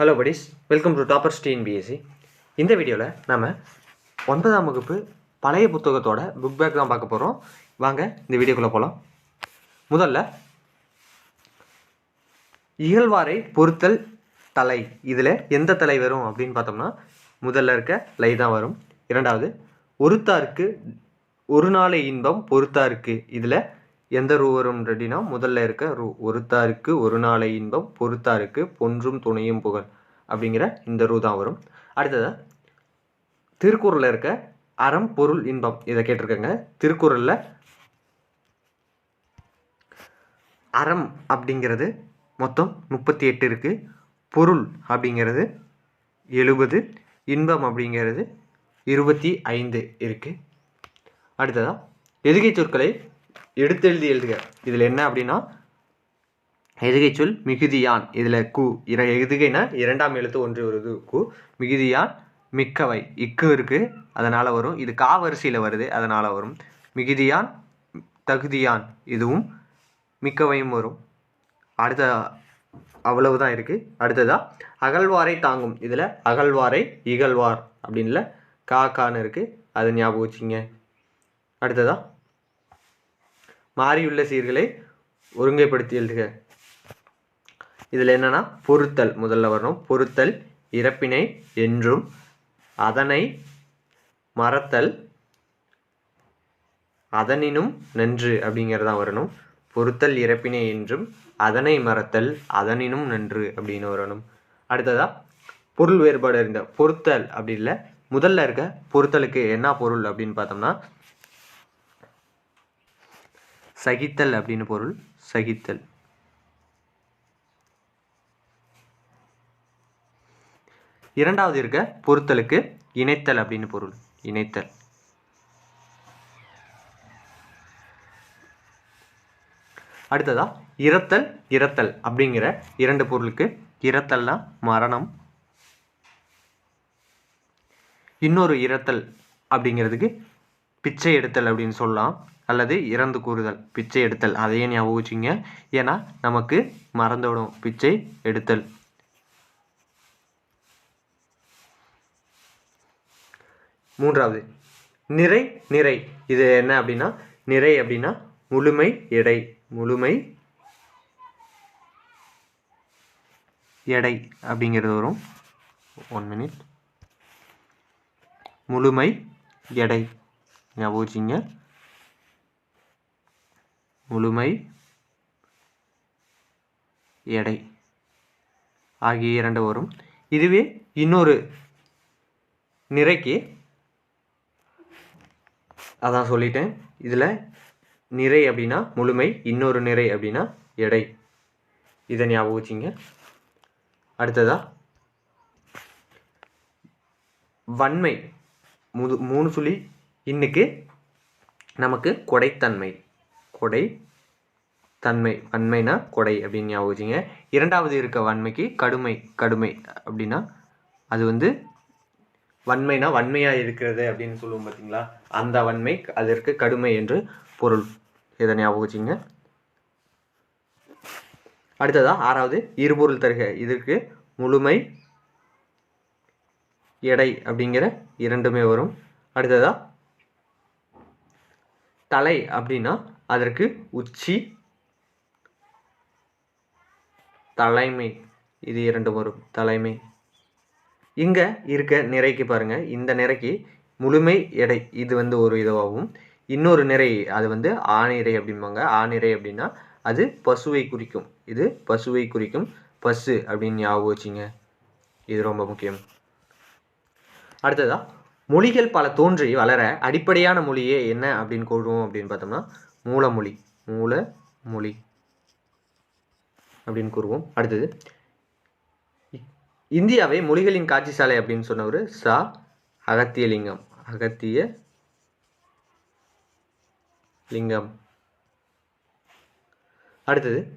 Hello buddies welcome to toppers TNPSC இந்த வீடியோவில் நம்ம ஒன்பதாம் வகுப்பு பழைய புத்தகத்தோட புக் பேக் தான் பார்க்க போகிறோம் வாங்க இந்த வீடியோக்குள்ளே போகலாம் முதல்ல இகழ்வாரை பொறுத்தல் தலை. இதில் எந்த தலை வரும் அப்படின்னு பார்த்தோம்னா முதல்ல இருக்க லை தான் வரும். இரண்டாவது ஒருத்தாருக்கு ஒரு நாளை இன்பம் பொறுத்தாருக்கு இதில் எந்த ரூ வரும் அப்படின்னா முதல்ல இருக்க ரூ ஒருத்தாருக்கு ஒரு நாளை இன்பம் பொறுத்தாருக்கு பொன்றும் துணையும் புகழ் அப்படிங்கிற இந்த ரூ தான் வரும். அடுத்ததாக திருக்குறளில் இருக்க அறம் பொருள் இன்பம் இதை கேட்டிருக்கேங்க. திருக்குறளில் அறம் அப்படிங்கிறது மொத்தம் முப்பத்தி எட்டு இருக்குது பொருள் அப்படிங்கிறது எழுபது இன்பம் அப்படிங்கிறது இருபத்தி ஐந்து இருக்குது அடுத்ததாக எதுகை சொற்களை எடுத்தெழுதி எழுதுக. இதில் என்ன அப்படின்னா எதுகை சொல் மிகுதியான். இதில் கு இர எதுகைனா இரண்டாம் எழுத்து ஒன்று வருது. கு மிகுதியான் மிக்கவை. இக்கு இருக்குது அதனால் வரும். இது கா வரிசையில் வருது அதனால் வரும். மிகுதியான் தகுதியான் இதுவும் மிக்கவையும் வரும். அடுத்த அவ்வளவு தான் இருக்குது அடுத்ததாக அகழ்வாரை தாங்கும். இதில் அகழ்வாரை இகழ்வார் அப்படின்ல கா கான்னு இருக்குது அதை ஞாபகம் வச்சுங்க அடுத்ததாக மாறியுள்ள சீர்களை ஒருங்கைப்படுத்தி எழுதுக. இதில் என்னன்னா பொருத்தல். முதல்ல வரணும். பொருத்தல் இறப்பினை என்றும் அதனை மறத்தல் அதனினும் நன்று அப்படிங்கிறதான் வரணும். பொருத்தல் இறப்பினை என்றும் அதனை மறத்தல் அதனினும் நன்று அப்படின்னு வரணும். அடுத்ததா பொருள் வேறுபாடு இருந்த பொருத்தல் அப்படி இல்லை. முதல்ல இருக்க பொருத்தலுக்கு என்ன பொருள் அப்படின்னு பார்த்தோம்னா சகித்தல் அப்படின்னு பொருள் சகித்தல். இரண்டாவது இருக்க பொருத்தலுக்கு இணைத்தல் அப்படின்னு பொருள் இணைத்தல். அடுத்ததா இரத்தல் இரத்தல் அப்படிங்கிற இரண்டு பொருளுக்கு இரத்தல்னா மரணம். இன்னொரு இரத்தல் அப்படிங்கிறதுக்கு பிச்சை எடுத்தல் அப்படின்னு சொல்லலாம். அல்லது இறந்து கூறுதல் பிச்சை எடுத்தல். அதையே ஞாபகம் வச்சுங்க. ஏன்னா நமக்கு மறந்துவிடும் பிச்சை எடுத்தல். மூன்றாவது நிறை நிறை. இது என்ன அப்படின்னா நிறை அப்படின்னா முழுமை எடை. முழுமை எடை அப்படிங்கிறது வரும். ஒன் மினிட் முழுமை எடை. ஞாபகம் வச்சுங்க. முழுமை எடை ஆகிய இரண்டு வரும் இதுவே இன்னொரு நிறைக்கு அதான் சொல்லிட்டேன். இதில் நிறை அப்படின்னா முழுமை இன்னொரு நிறை அப்படின்னா எடை. இதை ஞாபகம் வச்சிங்க. அடுத்ததா வன்மை. முது மூணு சொல்லி இன்னைக்கு நமக்கு கொடைத்தன்மை. கொடை தன்மை வன்மைனா கொடை அப்படின்னு ஞாபகம் வச்சுங்க இரண்டாவது இருக்க வன்மைக்கு கடுமை கடுமை அப்படின்னா அது வந்து வன்மைனா வன்மையாக இருக்கிறது அப்படின்னு சொல்லுவோம் பார்த்தீங்களா? அந்த வன்மை அதற்கு கடுமை என்று பொருள். இதை ஞாபகம் வச்சுங்க அடுத்ததா ஆறாவது இருபொருள் தருக. இதற்கு முழுமை எடை அப்படிங்கிற இரண்டுமே வரும். அடுத்ததா தலை அப்படின்னா அதற்கு உச்சி தலைமை. இது இரண்டு வரும். தலைமை. இங்கே இருக்க நிறைக்கு பாருங்கள் இந்த நிறைக்கு முழுமை எடை. இது வந்து ஒரு இதுவாகவும் இன்னொரு நிறை அது வந்து ஆணிறை அப்படிம்பாங்க. ஆணிறை அப்படின்னா அது பசுவை குறிக்கும். இது பசுவை குறிக்கும். பசு அப்படின்னு ஞாபகம் வச்சுங்க. இது ரொம்ப முக்கியம். அடுத்ததா மொழிகள் பல தோன்றி வளர அடிப்படையான மொழியே என்ன அப்படின்னு கூறுவோம் அப்படின்னு பார்த்தோம்னா மூலமொழி மூல மொழி அப்படின்னு கூறுவோம். அடுத்தது இந்தியாவை மொழிகளின் காட்சி சாலை அப்படின்னு சொன்னவர் சா. அகத்தியலிங்கம். அகத்திய லிங்கம். அடுத்தது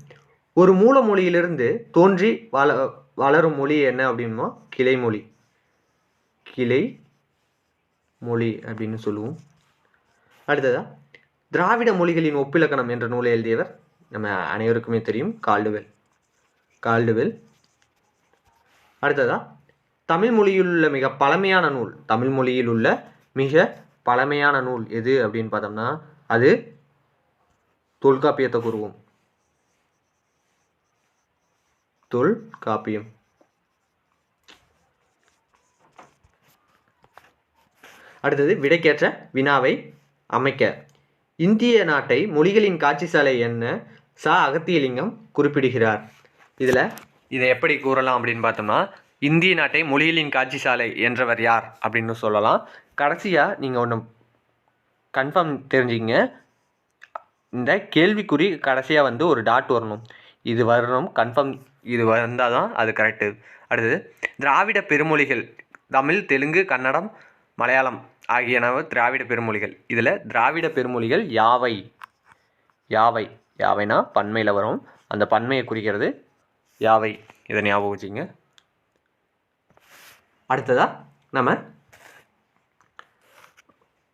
ஒரு மூல மொழியிலிருந்து தோன்றி வள வளரும் மொழி என்ன அப்படின்னா கிளை மொழி கிளை மொழி அப்படின்னு சொல்லுவோம். அடுத்ததா திராவிட மொழிகளின் ஒப்பிலக்கணம் என்ற நூலை எழுதியவர் நம்ம அனைவருக்குமே தெரியும் கால்டுவெல். கால்டுவெல். அடுத்ததா? தமிழ் மொழியில் உள்ள மிக பழமையான நூல். தமிழ் மொழியில் உள்ள மிக பழமையான நூல் எது அப்படின்னு பார்த்தோம்னா அது தொல்காப்பியத்தை கூறுவோம். தொல்காப்பியம். அடுத்தது விடைக்கேற்ற வினாவை அமைக்க. இந்திய நாட்டை மொழிகளின் காட்சி சாலை என்ன? சா. அகத்தியலிங்கம் குறிப்பிடுகிறார். இதில் இதை எப்படி கூறலாம் அப்படின்னு பார்த்தோம்னா இந்திய நாட்டை மொழிகளின் காட்சி சாலை என்றவர் யார் அப்படின்னு சொல்லலாம். கடைசியாக நீங்கள் ஒன்று கன்ஃபார்ம் தெரிஞ்சுக்கங்க. இந்த கேள்விக்குறி கடைசியாக வந்து ஒரு டாட் வரணும். இது வரணும் கன்ஃபார்ம் இது வந்தால் தான் அது கரெக்டு அடுத்தது திராவிட பெருமொழிகள் தமிழ் தெலுங்கு கன்னடம் மலையாளம் ஆகியனவு திராவிட பெருமொழிகள். இதில் திராவிட பெருமொழிகள் யாவை? யாவை? யாவைனா பன்மையில் வரும். அந்த பன்மையை குறிக்கிறது யாவை. இதை ஞாபகம் வச்சுங்க அடுத்ததாக நம்ம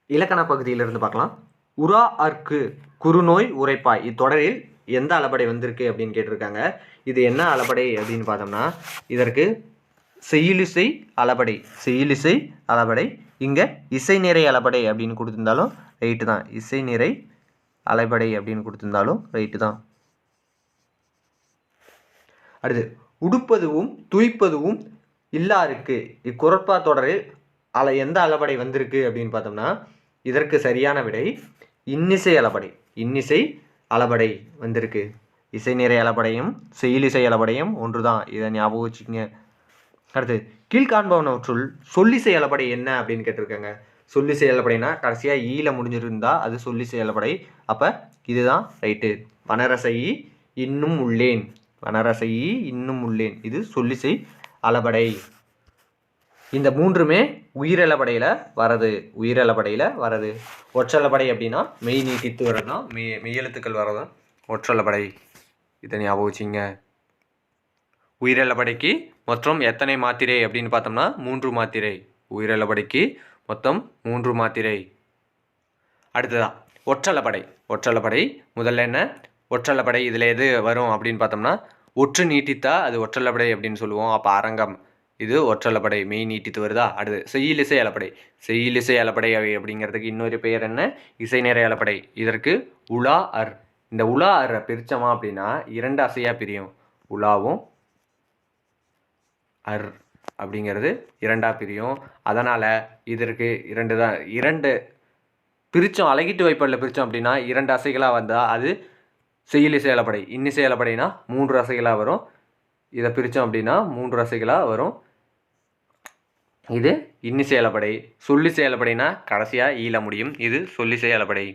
இலக்கண பகுதியிலிருந்து பார்க்கலாம். உரா அர்க்கு குறுநோய் உரைப்பாய். இத்தொடரில் எந்த அளபடை வந்திருக்கு அப்படின்னு கேட்டிருக்காங்க. இது என்ன அளபடை அப்படின்னு பார்த்தோம்னா இதற்கு செய்யுளிசை அளபடை. செயலிசை அளபடை இங்கே இசை நிறை அளபடை அப்படின்னு கொடுத்துருந்தாலும் ரைட்டு தான். இசை நிறை அளபடை அப்படின்னு கொடுத்துருந்தாலும் ரைட்டு தான். அடுத்து உடுப்பதுவும் துய்ப்பதுவும் இல்லாருக்கு. இக்குரப்பா தொடரில் அல எந்த அளபடை வந்திருக்கு அப்படின்னு பார்த்தோம்னா இதற்கு சரியான விடை இன்னிசை அளபடை இன்னிசை அளபடை வந்திருக்கு. இசை நிறை அளபடையும் செயலிசை அளபடையும் ஒன்று தான் இதை ஞாபகம் வச்சுக்கோங்க. அடுத்து கீழ்காண்பவனவற்றுள் சொல்லிசை அளபடை என்ன அப்படின்னு கேட்டிருக்காங்க. சொல்லிசை செயலப்படைனா கடைசியாக ஈல e முடிஞ்சிருந்தா அது சொல்லிசை செயலப்படை அப்போ இதுதான் ரைட்டு. வனரசை இன்னும் உள்ளேன். வனரசை இன்னும் உள்ளேன். இது சொல்லிசை அளபடை. இந்த மூன்றுமே உயிரலபடையில் வரது. உயிரலபடையில் வரது. ஒற்றலபடை அப்படின்னா மெய் நீட்டித்து வரதுனா மெய் மெய்யெழுத்துக்கள் வரதான் ஒற்றலபடை இதை ஞாபகம் வச்சுங்க. உயிரிழப்படைக்கு மொத்தம் எத்தனை மாத்திரை அப்படின்னு பார்த்தோம்னா மூன்று மாத்திரை. உயிரிழப்படைக்கு மொத்தம் மூன்று மாத்திரை. அடுத்ததா ஒற்றலப்படை ஒற்றலப்படை முதல்ல என்ன? ஒற்றலப்படை இதில் எது வரும் அப்படின்னு பார்த்தோம்னா ஒற்று நீட்டித்தா அது ஒற்றலப்படை அப்படின்னு சொல்லுவோம். அப்போ அரங்கம். இது ஒற்றலப்படை மெய் நீட்டித்து வருதா? அடுத்து செய்யிலிசை அளப்படை செய்யிலிசை அலப்படை அவை- அப்படிங்கிறதுக்கு இன்னொரு பெயர் என்ன? இசை நிறை அலப்படை இதற்கு உலா அர். இந்த உலா அரை பிரித்தோமா அப்படின்னா இரண்டு அசையாக பிரியும். உலாவும் அர் அப்படிங்கிறது இரண்டாக பிரியும். அதனால் இதற்கு இரண்டு தான் இரண்டு பிரித்தோம் அழகிட்டு வைப்படில் பிரித்தோம் அப்படின்னா இரண்டு அசைகளாக வந்தால் அது செயலி செயலப்படை. இன்னி செயலப்படைனா மூன்று அசைகளாக வரும். இதை பிரித்தோம் அப்படின்னா மூன்று அசைகளாக வரும். இது இன்னி செயலப்படை. சொல்லி செயலப்படைனா கடைசியாக ஈழ முடியும். இது சொல்லி செயலப்படை.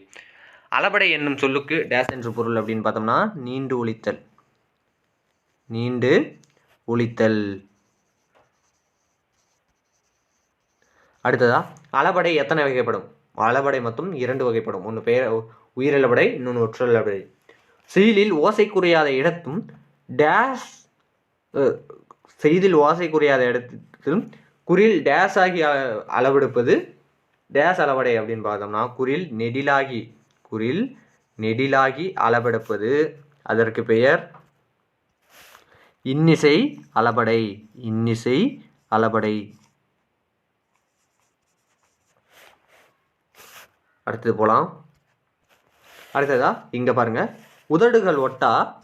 அளபடை என்னும் சொல்லுக்கு டேஸ் என்று பொருள் அப்படின்னு பார்த்தோம்னா நீண்டு ஒழித்தல் நீண்டு ஒழித்தல் அடுத்ததா அளபடை எத்தனை வகைப்படும்? அளபடை மொத்தம் இரண்டு வகைப்படும். ஒன்று பெயர் உயிரளபடை இன்னொன்று ஒற்றலபடை செயலில் ஓசை குறையாத இடத்தும் டேஸ் செய்தில் ஓசை குறையாத இடத்திலும் குறில் டேஸ் ஆகி அளவெடுப்பது டேஸ் அளவடை அப்படின்னு பார்த்தோம்னா குறில் நெடிலாகி குறில் நெடிலாகி அளவெடுப்பது. அதற்கு பெயர் இன்னிசை அளபடை. இன்னிசை அளபடை. அடுத்தது போகலாம் அடுத்ததா இங்கே பாருங்க. உதடுகள் ஒட்டா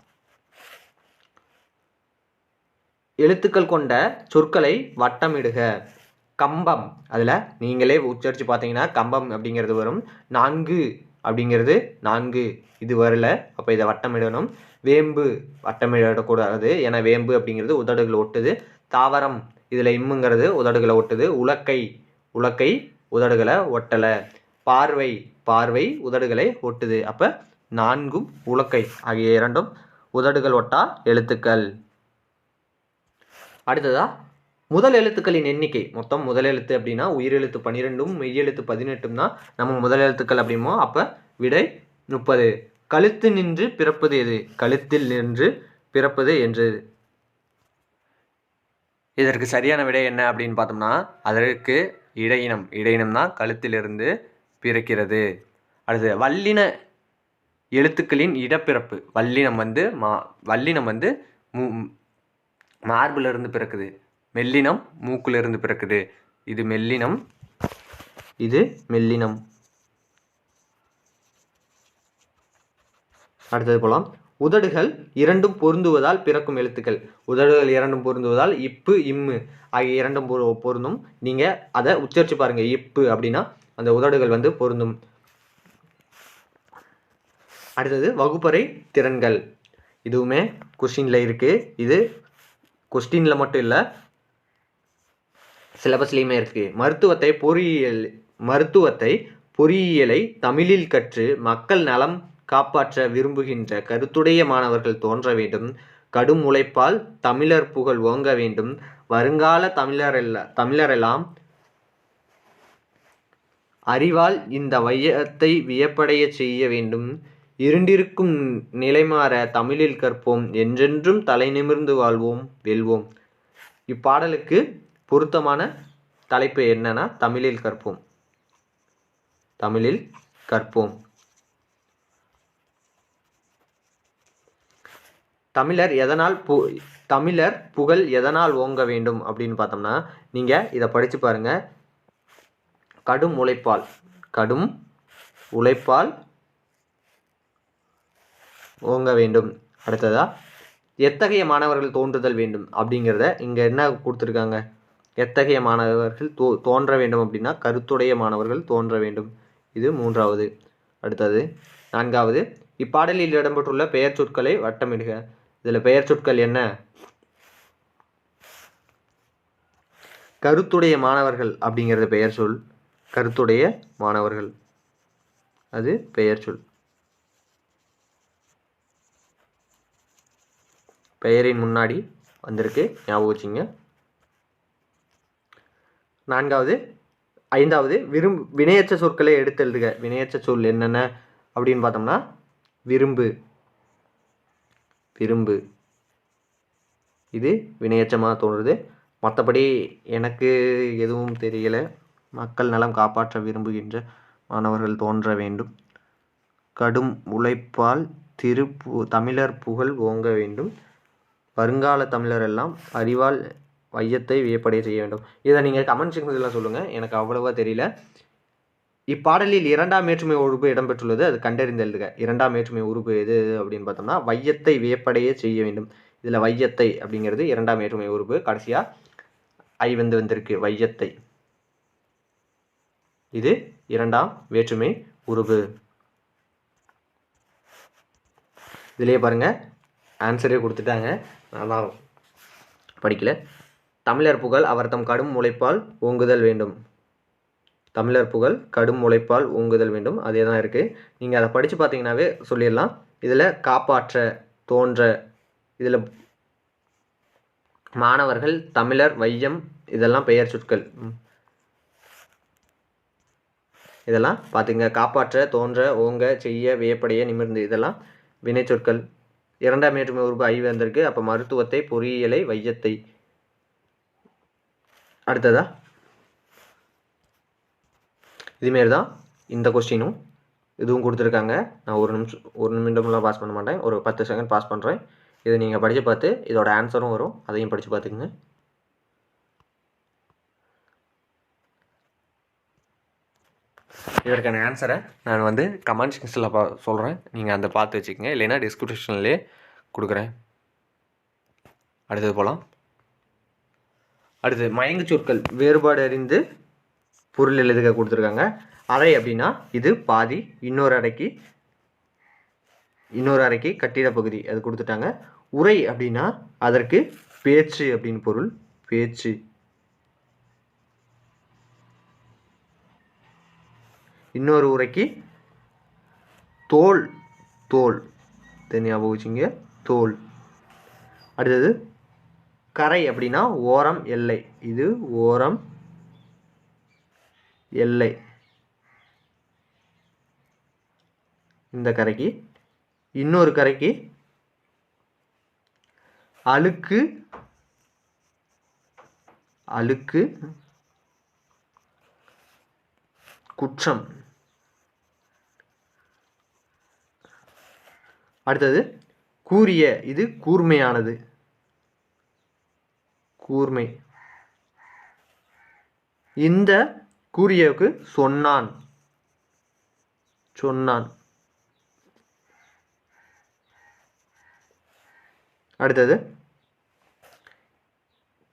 எழுத்துக்கள் கொண்ட சொற்களை வட்டமிடுக. கம்பம் அதில் நீங்களே உச்சரித்து பார்த்தீங்கன்னா கம்பம் அப்படிங்கிறது வரும். நான்கு அப்படிங்கிறது நான்கு. இது வரல அப்போ இதை வட்டமிடணும். வேம்பு வட்டமிடக்கூடாது. ஏன்னா வேம்பு அப்படிங்கிறது உதடுகளை ஒட்டுது. தாவரம் இதில் இம்முங்கிறது உதடுகளை ஒட்டுது. உலக்கை உலக்கை உதடுகளை ஒட்டலை. பார்வை பார்வை உதடுகளை ஒட்டுது. அப்போ நான்கும் உலக்கை ஆகிய இரண்டும் உதடுகள் ஒட்டா எழுத்துக்கள். அடுத்ததா முதல் எழுத்துக்களின் எண்ணிக்கை. மொத்தம் முதல் எழுத்து அப்படின்னா உயிரெழுத்து பன்னிரெண்டும் மெய்யெழுத்து பதினெட்டும் தான் நம்ம முதல் எழுத்துக்கள் அப்படிமோ அப்போ விடை முப்பது. கழுத்து நின்று பிறப்பது எது? கழுத்தில் நின்று பிறப்பது என்று. இதற்கு சரியான விடை என்ன அப்படின்னு பார்த்தோம்னா அதற்கு இடையினம். இடையினம் தான் கழுத்திலிருந்து பிறக்கிறது. அடுத்து வல்லின எழுத்துக்களின் இடப்பிறப்பு. வல்லினம் வந்து மா வல்லினம் வந்து மூ மார்பிலிருந்து பிறக்குது. மெல்லினம் மூக்கிலிருந்து பிறக்குது. இது மெல்லினம் இது மெல்லினம். அடுத்தது போலாம். உதடுகள் இரண்டும் பொருந்துவதால் பிறக்கும் எழுத்துக்கள். உதடுகள் இரண்டும் பொருந்துவதால் இப்பு இம்மு ஆகிய இரண்டும் பொரு- பொருந்தும். நீங்கள் அதை உச்சரித்து பாருங்கள் இப்பு அப்படின்னா அந்த உதடுகள் வந்து பொருந்தும். அடுத்தது வகுப்பறை திறன்கள். இதுவுமே கொஸ்டினில் இருக்குது இது கொஸ்டினில் மட்டும் இல்லை சிலபஸ்லேயுமே இருக்குது மருத்துவத்தை பொறியியல் மருத்துவத்தை பொறியியலை தமிழில் கற்று மக்கள் நலம் காப்பாற்ற விரும்புகின்ற கருத்துடைய மாணவர்கள் தோன்ற வேண்டும். கடும் உழைப்பால் தமிழர் புகழ் ஓங்க வேண்டும். வருங்கால தமிழரெல்லாம் தமிழரெல்லாம் அறிவால் இந்த வையத்தை வியப்படையச் செய்ய வேண்டும். இருண்டிருக்கும் நிலைமாற தமிழில் கற்போம். என்றென்றும் தலை நிமிர்ந்து வாழ்வோம் வெல்வோம். இப்பாடலுக்கு பொருத்தமான தலைப்பு என்னன்னா தமிழில் கற்போம். தமிழில் கற்போம். தமிழர் எதனால் பு தமிழர் புகழ் எதனால் ஓங்க வேண்டும் அப்படின்னு பார்த்தோம்னா நீங்கள் இதை படித்து பாருங்கள் கடும் உழைப்பால் கடும் உழைப்பால் ஓங்க வேண்டும். அடுத்ததா எத்தகைய மாணவர்கள் தோன்றுதல் வேண்டும் அப்படிங்கிறத இங்கே என்ன கொடுத்துருக்காங்க? எத்தகைய மாணவர்கள் தோ தோன்ற வேண்டும் அப்படின்னா கருத்துடைய மாணவர்கள் தோன்ற வேண்டும். இது மூன்றாவது. அடுத்தது நான்காவது இப்பாடலில் இடம்பெற்றுள்ள பெயர் சொற்களை வட்டமிடுக. இதில் பெயர் சொற்கள் என்ன? கருத்துடைய மாணவர்கள் அப்படிங்கிறது பெயர் சொல். கருத்துடைய மாணவர்கள். அது பெயர் சொல். பெயரின் முன்னாடி வந்திருக்கு. ஞாபகம் வச்சுங்க. நான்காவது ஐந்தாவது விரும்பு வினையற்ற சொற்களை எடுத்து எழுதுக. வினையற்ற சொல் என்னென்ன அப்படின்னு பார்த்தோம்னா விரும்பு. விரும்பு. இது வினையச்சமாக தோன்றுது. மற்றபடி எனக்கு எதுவும் தெரியலை. மக்கள் நலம் காப்பாற்ற விரும்புகின்ற மாணவர்கள் தோன்ற வேண்டும். கடும் உழைப்பால் திருப்பு தமிழர் புகழ் ஓங்க வேண்டும். வருங்கால தமிழர் எல்லாம் அறிவால் வையத்தை வியப்படைய செய்ய வேண்டும். இதை நீங்கள் கமெண்ட் செக்ஷனில் சொல்லுங்கள் எனக்கு அவ்வளவா தெரியல. இப்பாடலில் இரண்டாம் வேற்றுமை உறுப்பு இடம்பெற்றுள்ளது. அது கண்டறிந்த எழுதுக. இரண்டாம் வேற்றுமை உறுப்பு எது அப்படின்னு பார்த்தோம்னா வையத்தை வியப்படைய செய்ய வேண்டும். இதில் வையத்தை அப்படிங்கிறது இரண்டாம் வேற்றுமை உறுப்பு. கடைசியாக ஐ வந்து வந்திருக்கு. வையத்தை. இது இரண்டாம் வேற்றுமை உருவு. இதிலே பாருங்க ஆன்சரே கொடுத்துட்டாங்க. நான் படிக்கல. தமிழர் புகழ் அவர் தம் கடும் உழைப்பால் ஓங்குதல் வேண்டும். தமிழர் புகழ் கடும் உழைப்பால் ஓங்குதல் வேண்டும். அதே தான் இருக்குது நீங்கள் அதை படித்து பார்த்தீங்கன்னாவே சொல்லிடலாம். இதில் காப்பாற்ற தோன்ற இதில் மாணவர்கள் தமிழர் வையம் இதெல்லாம் பெயர் சொற்கள். இதெல்லாம் பார்த்துங்க காப்பாற்ற தோன்ற ஓங்க செய்ய வியப்படைய நிமிர்ந்து. இதெல்லாம் வினைச்சொற்கள் இரண்டாம் ஏற்றுமை உறுப்பு ஐ வந்திருக்கு. அப்போ மருத்துவத்தை பொறியியலை வையத்தை அடுத்ததா? இதுமாரி தான் இந்த கொஸ்டினும் இதுவும் கொடுத்துருக்காங்க. நான் ஒரு நிமிஷம் ஒரு நிமிடம்லாம் பாஸ் பண்ண மாட்டேன். ஒரு பத்து செகண்ட் பாஸ் பண்ணுறேன் இதை நீங்கள் படித்து பார்த்து இதோட ஆன்சரும் வரும். அதையும் படித்து பார்த்துக்குங்க. இதற்கான ஆன்சரை நான் வந்து கமெண்ட் செக்ஷனில் பா சொல்கிறேன் நீங்கள் அந்த பார்த்து வச்சுக்கோங்க. இல்லைன்னா டிஸ்கிரிப்ஷன்லேயே கொடுக்குறேன். அடுத்தது போகலாம் அடுத்து மயங்கு சொற்கள் வேறுபாடு அறிந்து பொருள் எழுதுக கொடுத்துருக்காங்க. அறை அப்படின்னா இது பாதி இன்னொரு அறைக்கு இன்னொரு அறைக்கு கட்டிட பகுதி அது கொடுத்துட்டாங்க. உரை அப்படின்னா அதற்கு பேச்சு அப்படின்னு பொருள். பேச்சு. இன்னொரு உரைக்கு தோல் தோல். இதை ஞாபகம் வச்சுங்க. தோல். அடுத்தது கரை அப்படின்னா ஓரம் எல்லை. இது ஓரம் எல்லை. இந்த கரைக்கு. இன்னொரு கரைக்கு அழுக்கு அழுக்கு குற்றம். அடுத்தது கூரிய இது கூர்மையானது. கூர்மை. இந்த கூறியவுக்கு சொன்னான். சொன்னான். அடுத்தது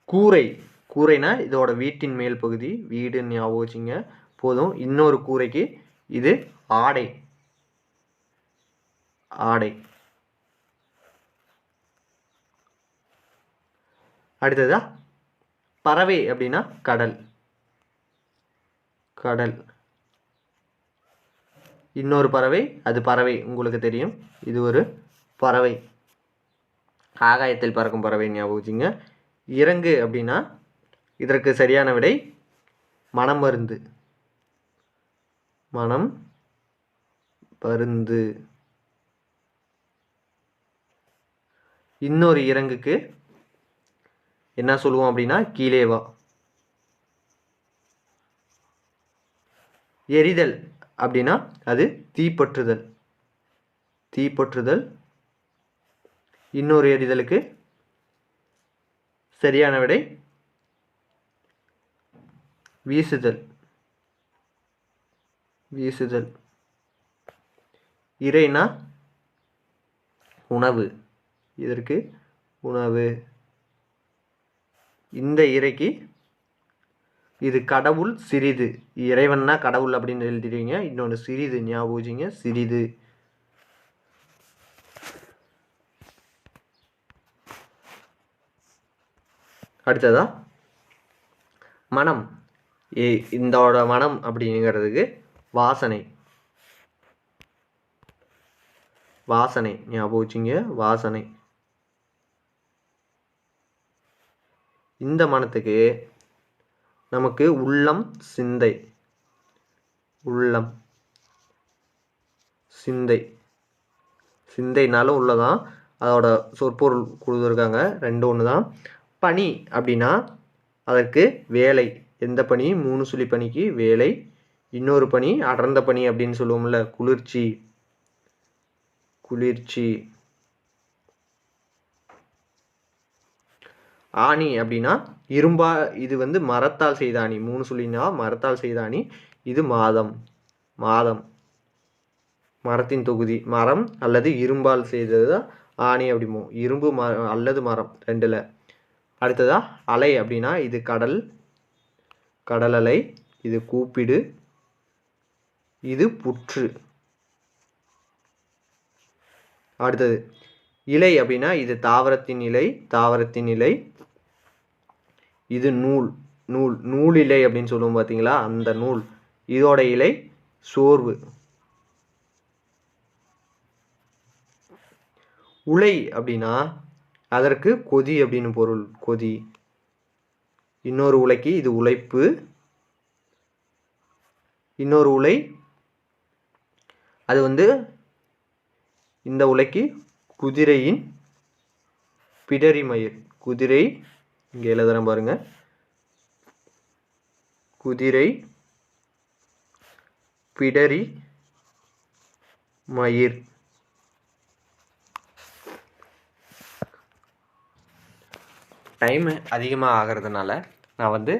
கூரை. கூரைனா இதோட வீட்டின் மேல் பகுதி வீடுன்னு ஞாபகம் வச்சுங்க. போதும். இன்னொரு கூரைக்கு இது ஆடை. ஆடை. அடுத்ததா? பறவை அப்படின்னா கடல். கடல். இன்னொரு பறவை அது பறவை உங்களுக்கு தெரியும். இது ஒரு பறவை. ஆகாயத்தில் பறக்கும் பறவை ஞாபகம் வச்சுங்க. இறங்கு அப்படின்னா இதற்கு சரியான விடை மனம் மருந்து. மனம் பருந்து இன்னொரு இறங்குக்கு என்ன சொல்லுவோம் அப்படின்னா கீழே வா. எரிதல் அப்படின்னா அது தீப்பற்றுதல். தீப்பற்றுதல். இன்னொரு எரிதலுக்கு சரியான விடை வீசுதல். வீசுதல். இறைனா உணவு. இதற்கு உணவு. இந்த இறைக்கு இது கடவுள் சிறிது. இறைவன்னா கடவுள் அப்படின்னு எழுதிடுவீங்க இன்னொன்று சிறிது ஞாபகம் சிறிது. அடுத்ததா? மனம். ஏ- இந்தோட மனம் அப்படிங்கிறதுக்கு வாசனை. வாசனை. ஞாபகம் வாசனை. இந்த மனத்துக்கு நமக்கு உள்ளம் சிந்தை. உள்ளம் சிந்தை. சிந்தைனாலும் உள்ளதான். அதோட சொற்பொருள் கொடுத்துருக்காங்க. ரெண்டு ஒன்று தான் பனி அப்படின்னா அதற்கு வேலை. எந்த பனி மூணு சுழி பனிக்கு வேலை. இன்னொரு பனி அடர்ந்த பனி அப்படின்னு சொல்லுவோம்ல குளிர்ச்சி. குளிர்ச்சி. ஆணி அப்படின்னா இரும்பா இது வந்து மரத்தால் செய்த அணி மூணு சொல்லினா மரத்தால் செய்த அணி இது மாதம். மாதம். மரத்தின் தொகுதி. மரம் அல்லது இரும்பால் செய்தது தான் ஆணி அப்படிமோ. இரும்பு ம அல்லது மரம். ரெண்டில். அடுத்ததா அலை அப்படின்னா இது கடல். கடல் அலை இது கூப்பிடு. இது புற்று. அடுத்தது இலை அப்படின்னா இது தாவரத்தின் இலை தாவரத்தின் இலை இது நூல் நூல் நூல் இலை அப்படின்னு சொல்லுவோம் பார்த்தீங்களா? அந்த நூல். இதோட இலை சோர்வு. உலை அப்படின்னா அதற்கு கொதி அப்படின்னு பொருள். கொதி. இன்னொரு உலைக்கு இது உழைப்பு. இன்னொரு உலை அது வந்து இந்த உலைக்கு குதிரையின் பிடரிமயிர். குதிரை இங்கே எழுதுகிறேன் பாருங்கள் குதிரை பிடரி மயிர். டைம் அதிகமாக ஆகிறதுனால நான் வந்து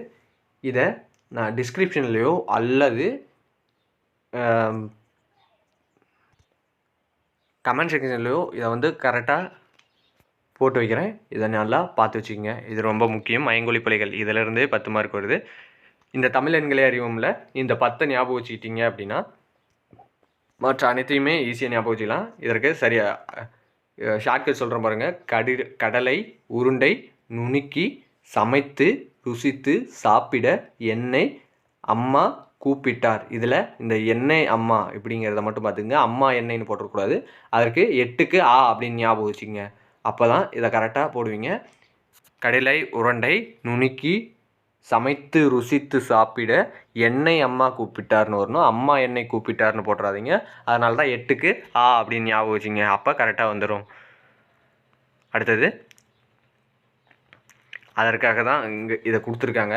இதை நான் டிஸ்கிரிப்ஷன்லேயோ அல்லது கமெண்ட் செக்ஷன்லேயோ இதை வந்து கரெக்டாக போட்டு வைக்கிறேன். இதை நல்லா பார்த்து வச்சுக்கோங்க. இது ரொம்ப முக்கியம். ஐங்கொழி பிள்ளைகள் இதிலிருந்தே பத்து மார்க் வருது. இந்த தமிழ் எண்களே அறிவோம்ல இந்த பத்தை ஞாபகம் வச்சுக்கிட்டீங்க அப்படின்னா மற்ற அனைத்தையுமே ஈஸியாக ஞாபகம் வச்சுக்கலாம். இதற்கு சரியாக ஷார்ட்கட் சொல்கிறேன் பாருங்கள் கடி கடலை உருண்டை நுணுக்கி சமைத்து ருசித்து சாப்பிட எண்ணெய் அம்மா கூப்பிட்டார். இதில் இந்த எண்ணெய் அம்மா இப்படிங்கிறத மட்டும் பார்த்துங்க அம்மா எண்ணெய்னு போட்டுறக்கூடாது. அதற்கு எட்டுக்கு ஆ அப்படின்னு ஞாபகம் வச்சுக்கோங்க. அப்போ தான் இதை கரெக்டாக போடுவீங்க. கடலை உருண்டை நுணுக்கி சமைத்து ருசித்து சாப்பிட எண்ணெய் அம்மா கூப்பிட்டார்னு வரணும். அம்மா எண்ணெய் கூப்பிட்டார்னு போட்டுறாதீங்க. அதனால தான் எட்டுக்கு ஆ அப்படின்னு ஞாபகம் வச்சுங்க. அப்போ கரெக்டாக வந்துடும் அடுத்தது. அதற்காக தான் இங்கே இதை கொடுத்துருக்காங்க.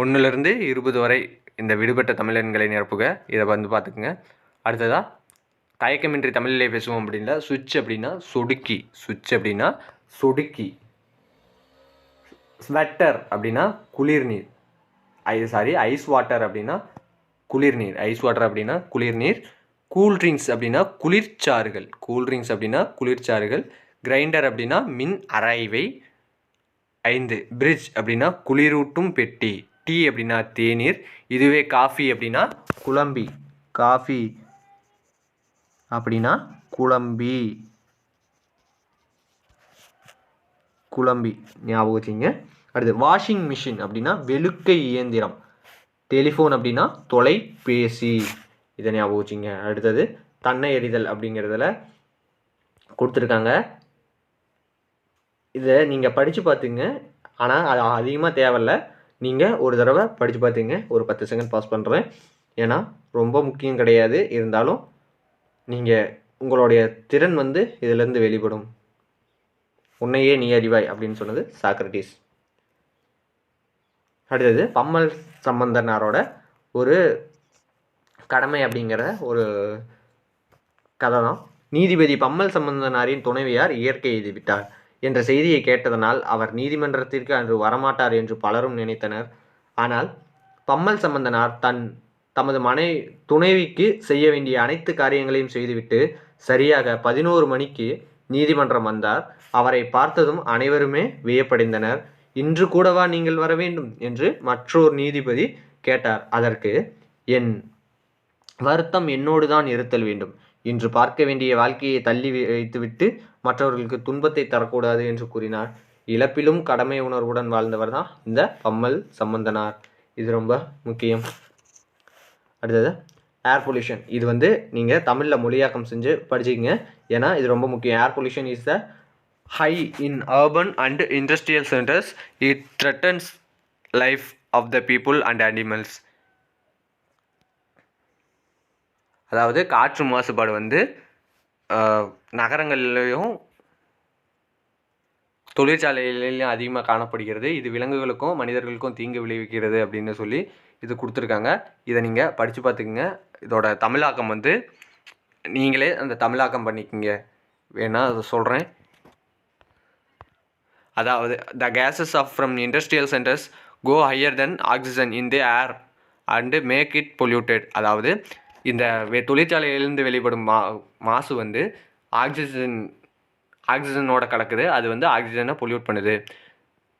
ஒன்றுலேருந்து இருபது வரை இந்த விடுபட்ட தமிழன்களை நிரப்புக. இதை வந்து பார்த்துக்குங்க. அடுத்ததாக தயக்கமின்றி தமிழிலே பேசுவோம் அப்படின்னா சுவிட்ச் அப்படின்னா சொடுக்கி சுவிட்ச் அப்படின்னா சொடுக்கி. ஸ்வெட்டர் அப்படின்னா குளிர்நீர். ஐ சாரி ஐஸ் வாட்டர் அப்படின்னா குளிர்நீர். ஐஸ் வாட்டர் அப்படின்னா குளிர்நீர். கூல் ட்ரிங்க்ஸ் அப்படின்னா குளிர்ச்சாறுகள். கூல் ட்ரிங்க்ஸ் அப்படின்னா குளிர்ச்சாறுகள். கிரைண்டர் அப்படின்னா மின் அரைவை. ஐந்து பிரிட்ஜ் அப்படின்னா குளிரூட்டும் பெட்டி. டீ அப்படின்னா தேநீர். இதுவே காஃபி அப்படின்னா குழம்பி. காஃபி அப்படின்னா குழம்பி. குழம்பி. ஞாபகம் வச்சுங்க அடுத்து வாஷிங் மிஷின் அப்படின்னா வெளுக்கை இயந்திரம். டெலிஃபோன் அப்படின்னா தொலைபேசி. இதை ஞாபகம் வச்சுங்க அடுத்தது தன்னை எறிதல் அப்படிங்கிறதுல கொடுத்துருக்காங்க. இதை நீங்கள் படித்து பார்த்துங்க. ஆனால் அது அதிகமாக தேவையில்ல. நீங்கள் ஒரு தடவை படித்து பார்த்துங்க. ஒரு பத்து செகண்ட் பாஸ் பண்ணுறேன் ஏன்னா ரொம்ப முக்கியம் கிடையாது. இருந்தாலும் நீங்கள் உங்களுடைய திறன் வந்து இதிலேருந்து வெளிப்படும். உன்னையே நீ அறிவாய் அப்படின்னு சொன்னது சாக்ரட்டிஸ் அடுத்தது பம்மல் சம்பந்தனாரோட ஒரு கடமை அப்படிங்கிற ஒரு கதை தான் நீதிபதி பம்மல் சம்பந்தனாரின் துணைவியார் இயற்கை எழுதிவிட்டார் என்ற செய்தியை கேட்டதனால் அவர் நீதிமன்றத்திற்கு அன்று வரமாட்டார் என்று பலரும் நினைத்தனர். ஆனால் பம்மல் சம்பந்தனார் தன் தமது மனை துணைவிக்கு செய்ய வேண்டிய அனைத்து காரியங்களையும் செய்துவிட்டு சரியாக பதினோரு மணிக்கு நீதிமன்றம் வந்தார். அவரை பார்த்ததும் அனைவருமே வியப்படைந்தனர். இன்று கூடவா நீங்கள் வர வேண்டும்? என்று மற்றொரு நீதிபதி கேட்டார். அதற்கு என் வருத்தம் என்னோடு தான் இருத்தல் வேண்டும். இன்று பார்க்க வேண்டிய வாழ்க்கையை தள்ளி வைத்துவிட்டு மற்றவர்களுக்கு துன்பத்தை தரக்கூடாது என்று கூறினார். இழப்பிலும் கடமை உணர்வுடன் வாழ்ந்தவர் தான் இந்த பம்மல் சம்பந்தனார். இது ரொம்ப முக்கியம். அடுத்தது ஏர் பொல்யூஷன் இது வந்து நீங்கள் தமிழில் மொழியாக்கம் செஞ்சு படிச்சிக்கிங்க. ஏன்னா இது ரொம்ப முக்கியம். Air pollution is the high in urban and industrial centres it threatens life of the people and animals அதாவது காற்று மாசுபாடு வந்து நகரங்கள்லேயும் தொழிற்சாலைகளிலும் அதிகமாக காணப்படுகிறது. இது விலங்குகளுக்கும் மனிதர்களுக்கும் தீங்கு விளைவிக்கிறது அப்படின்னு சொல்லி இது கொடுத்துருக்காங்க. இதை நீங்கள் படித்து பார்த்துக்குங்க. இதோட தமிழாக்கம் வந்து நீங்களே அந்த தமிழாக்கம் பண்ணிக்கங்க. வேணால் அதை சொல்கிறேன் அதாவது the gases of from industrial centres go higher then oxygen in the air and make it polluted அதாவது இந்த வெ தொழிற்சாலையிலிருந்து வெளிப்படும் மா மாசு வந்து ஆக்சிஜன் ஆக்சிஜனோட கலக்குது. அது வந்து ஆக்சிஜனை பொல்யூட் பண்ணுது.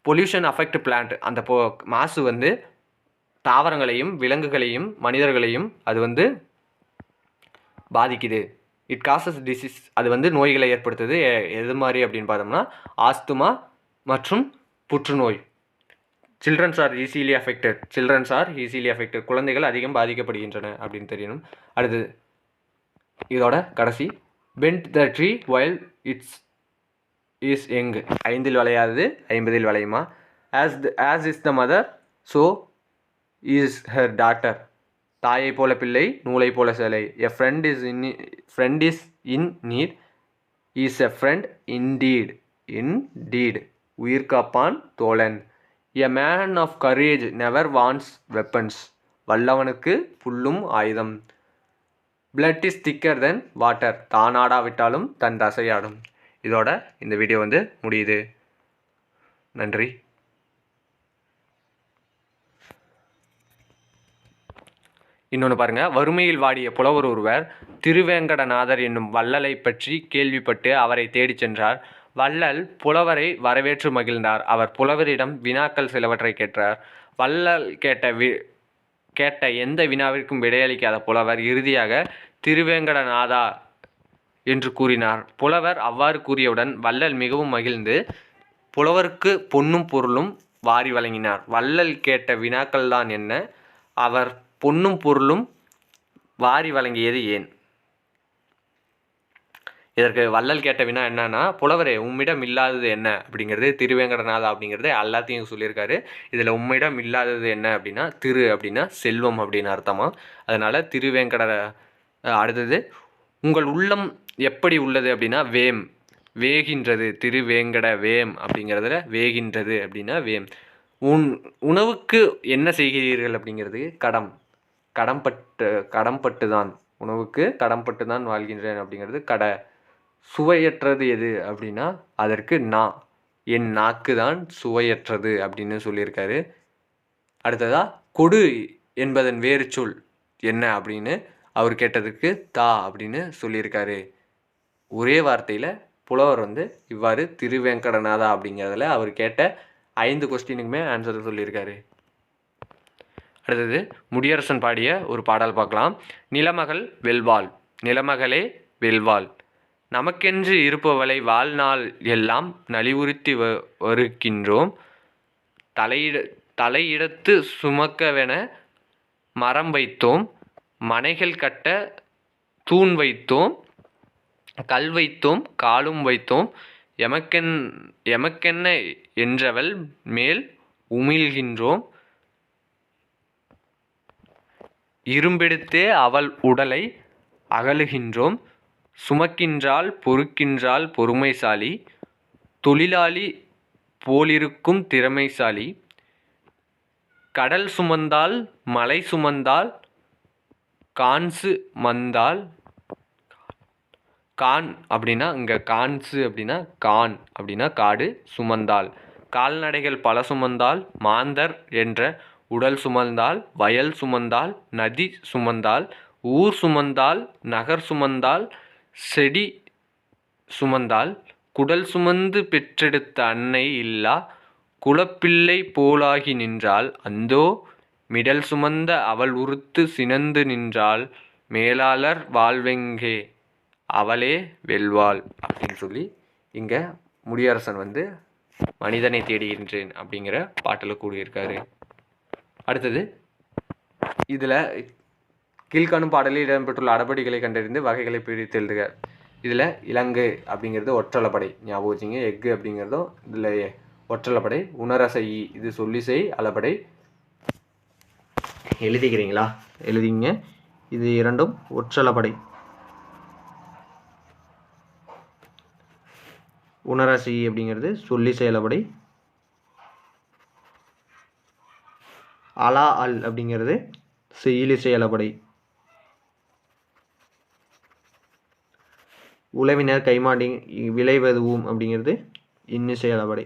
பொல்யூஷன் அஃபெக்ட் பிளான்ட் அந்த போ மாசு வந்து தாவரங்களையும் விலங்குகளையும் மனிதர்களையும் அது வந்து பாதிக்குது. இட் காசஸ் டிசீஸ் அது வந்து நோய்களை ஏற்படுத்துது. எது மாதிரி அப்படின்னு பார்த்தோம்னா ஆஸ்துமா மற்றும் புற்றுநோய். Childrens are easily affected childrens are easily affected குழந்தைகள் அதிகம் பாதிக்கப்படுகின்றன அப்படின்னு தெரியணும். அடுத்தது இதோட கடைசி. Bend the tree while it's is young ஐந்தில் வளையாது ஐம்பதில் விளையுமா? As the as is the mother so is her daughter தாயை போல பிள்ளை நூலை போல சேலை. A friend is in friend is in need is a friend indeed in deed உயிர் காப்பான் தோழன். A man of courage never wants weapons வல்லவனுக்கு புல்லும் ஆயுதம். பிளட் இஸ் திக்கர் தென் வாட்டர் தானாடாவிட்டாலும் தன் தசையாடும். இதோட இந்த வீடியோ வந்து முடியுது. நன்றி. இன்னொன்று பாருங்கள் வறுமையில் வாடிய புலவர் ஒருவர் திருவேங்கடநாதர் என்னும் வள்ளலை பற்றி கேள்விப்பட்டு அவரை தேடிச் சென்றார். வள்ளல் புலவரை வரவேற்று மகிழ்ந்தார். அவர் புலவரிடம் வினாக்கள் சிலவற்றை கேட்டார். வள்ளல் கேட்ட வி கேட்ட எந்த வினாவிற்கும் விடையளிக்காத புலவர் இறுதியாக திருவேங்கடநாதா என்று கூறினார். புலவர் அவ்வாறு கூறியவுடன் வள்ளல் மிகவும் மகிழ்ந்து புலவருக்கு பொன்னும் பொருளும் வாரி வழங்கினார். வள்ளல் கேட்ட வினாக்கள் தான் என்ன? அவர் பொன்னும் பொருளும் வாரி வழங்கியது ஏன்? இதற்கு வள்ளல் கேட்ட வினா என்னன்னா புலவரே உம்மிடம் இல்லாதது என்ன? அப்படிங்கிறது திருவேங்கடநாதா அப்படிங்கிறது எல்லாத்தையும் சொல்லியிருக்காரு. இதில் உம்மிடம் இல்லாதது என்ன? அப்படின்னா திரு அப்படின்னா செல்வம் அப்படின்னு அர்த்தமா? அதனால திருவேங்கட அடுத்தது உங்கள் உள்ளம் எப்படி உள்ளது? அப்படின்னா வேம். வேகின்றது திருவேங்கட வேம் அப்படிங்கிறதுல வேகின்றது அப்படின்னா வேம். உன் உணவுக்கு என்ன செய்கிறீர்கள்? அப்படிங்கிறது கடம். கடம்பட்டு கடம்பட்டு தான் உணவுக்கு கடம்பட்டு தான் வாழ்கின்றேன் அப்படிங்கிறது கடை சுவையற்றது எது அப்படின்னா அதற்கு நா. என் நாக்கு தான் சுவையற்றது அப்படின்னு சொல்லியிருக்காரு. அடுத்ததா கொடு என்பதன் வேறு சொல் என்ன அப்படின்னு அவர் கேட்டதுக்கு தா அப்படின்னு சொல்லியிருக்காரு. ஒரே வார்த்தையில் புலவர் வந்து இவ்வாறு திருவேங்கடநாதா அப்படிங்கிறதுல அவர் கேட்ட ஐந்து கொஸ்டினுக்குமே ஆன்சர் சொல்லியிருக்காரு. அடுத்தது முடியரசன் பாடிய ஒரு பாடல் பார்க்கலாம். நிலமகள் வெல்வாள் நிலமகளே வெல்வாள் நமக்கென்று இருப்பவளை வாழ்நாள் எல்லாம் நலிவுறுத்தி வ வருகின்றோம். தலையிட தலையிடத்து சுமக்கவென மரம் வைத்தோம் மனைகள் கட்ட தூண் வைத்தோம் கல் வைத்தோம் காலும் வைத்தோம். எமக்கென் எமக்கென்ன என்றவள் மேல் உமிழ்கின்றோம். இரும்பெடுத்தே அவள் உடலை அகலுகின்றோம். சுமக்கின்றாள் பொறுக்கின்றாள் பொறுமைசாலி தொழிலாளி போலிருக்கும் திறமைசாலி. கடல் சுமந்தால் மலை சுமந்தால் கான்சு மந்தால் கான் அப்படின்னா இங்கே கான்சு அப்படின்னா கான் அப்படின்னா காடு சுமந்தால். கால்நடைகள் பல சுமந்தால் மாந்தர் என்ற உடல் சுமந்தால் வயல் சுமந்தால் நதி சுமந்தால் ஊர் சுமந்தால் நகர் சுமந்தால் செடி சுமந்தால் குடல் சுமந்து பெற்றெடுத்த அன்னை இல்லா குலப்பிள்ளை போலாகி நின்றால் அந்தோ மிடல் சுமந்த அவள் உறுத்து சினந்து நின்றால் மேலாளர் வாழ்வெங்கே அவளே வெல்வாள் அப்படின்னு சொல்லி இங்கே முடியரசன் வந்து மனிதனை தேடுகின்றேன் அப்படிங்கிற பாட்டில் கூடியிருக்காரு அடுத்தது இதில் கீழ்காணும் பாடலில் இடம்பெற்றுள்ள அடபடிகளை கண்டறிந்து வகைகளை பிரித்து எழுதுக. இதில் இலங்கு அப்படிங்கிறது ஒற்றளப்படை ஞாபகம் வச்சுங்க எஃகு அப்படிங்கிறதும் இதில் ஒற்றளப்படை உணரசை இது சொல்லிசை அளப்படை. எழுதிக்கிறீங்களா? எழுதிங்க. இது இரண்டும் ஒற்றளப்படை உணரசி அப்படிங்கிறது சொல்லி செயலப்படை அலா அல் அப்படிங்கிறது செயலி செயலபடை உழவினர் கைமாடி விளைவதுவும் அப்படிங்கிறது இன்னிசை அளபடை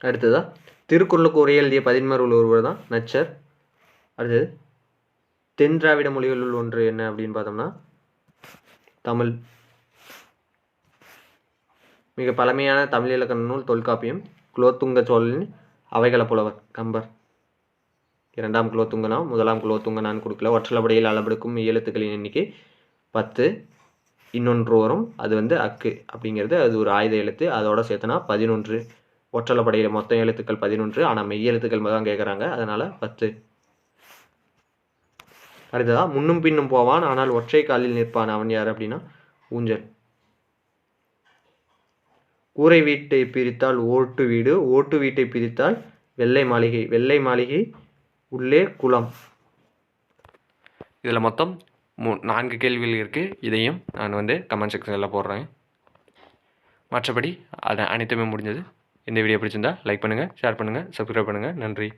அடுத்ததா திருக்குறளுக்கு உரை எழுதிய பதின்மருள் ஒருவர் தான் நச்சர். அடுத்தது தென் திராவிட மொழிகளுள் ஒன்று என்ன அப்படின்னு பார்த்தோம்னா தமிழ். மிக பழமையான தமிழ் இலக்கண நூல் தொல்காப்பியம் குலோத்துங்க சோழனின் அவைகள புலவர் கம்பர். இரண்டாம் குலோத்துங்கனா முதலாம் குலோத்துங்கனான்னு கொடுக்கல. ஒற்றலபடியில் அளவெடுக்கும் எழுத்துக்களின் எண்ணிக்கை பத்து. இன்னொன்று வரும் அது வந்து அக்கு அப்படிங்கிறது. அது ஒரு ஆயுத எழுத்து அதோட சேர்த்தனா பதினொன்று. ஒற்றலப்படையில் மொத்தம் எழுத்துக்கள் பதினொன்று. ஆனால் மெய் எழுத்துக்கள் தான் கேட்குறாங்க அதனால் பத்து. அடுத்ததா முன்னும் பின்னும் போவான் ஆனால் ஒற்றை காலில் நிற்பான். அவன் யார் அப்படின்னா? ஊஞ்சல். கூரை வீட்டை பிரித்தால் ஓட்டு வீடு ஓட்டு வீட்டை பிரித்தால் வெள்ளை மாளிகை வெள்ளை மாளிகை உள்ளே குளம். இதில் மொத்தம் மூ நான்கு கேள்விகள் இருக்குது இதையும் நான் வந்து கமெண்ட் செக்ஷனில் போடுறேன். மற்றபடி அது அனைத்துமே முடிஞ்சது. இந்த வீடியோ பிடிச்சிருந்தா லைக் பண்ணுங்கள் ஷேர் பண்ணுங்கள் சப்ஸ்கிரைப் பண்ணுங்கள் நன்றி.